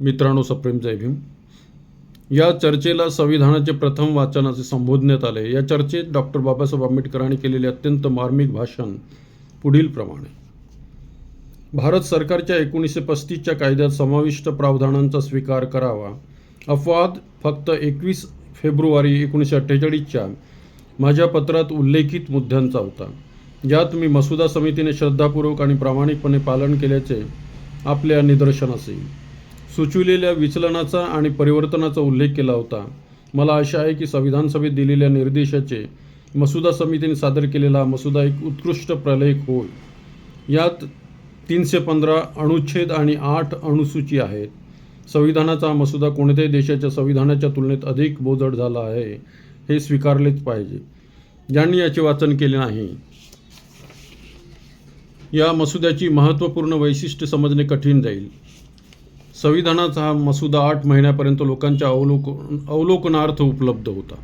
मित्रांनो सप्रेम जय भीम. या चर्चेला संविधानाचे प्रथम वाचन असे संबोधण्यात आले. या चर्चेत डॉक्टर बाबासाहेब आंबेडकरांनी केलेले अत्यंत मार्मिक भाषण पुढील प्रमाणे. भारत सरकारच्या एकोणीसशे पस्तीसच्या कायद्यात समाविष्ट प्रावधानांचा स्वीकार करावा. अपवाद फक्त एकवीस फेब्रुवारी एकोणीसशे अठ्ठेचाळीसच्या माझ्या पत्रात उल्लेखित मुद्द्यांचा होता. ज्यात मी मसुदा समितीने श्रद्धापूर्वक आणि प्रामाणिकपणे पालन केल्याचे आपल्या निदर्शनास येईल. सुचविलेल्या विचलनाचा आणि परिवर्तनाचा उल्लेख केला होता. मला आशा आहे की संविधान सभेत दिलेल्या निर्देशाचे मसुदा समितीने सादर केलेला मसुदा एक उत्कृष्ट प्रलेख होय. यात तीनशे पंधरा अनुच्छेद आणि आठ अनुसूची आहेत. संविधानाचा मसुदा कोणत्याही देशाच्या संविधानाच्या तुलनेत अधिक बोजड झाला आहे हे स्वीकारलेच पाहिजे. ज्यांनी याचे वाचन केले नाही. या मसुद्याची महत्त्वपूर्ण वैशिष्ट्य समजणे कठीण जाईल. संविधानाचा हा मसुदा आठ महिन्यापर्यंत लोकांच्या अवलोक अवलोकनार्थ उपलब्ध होता.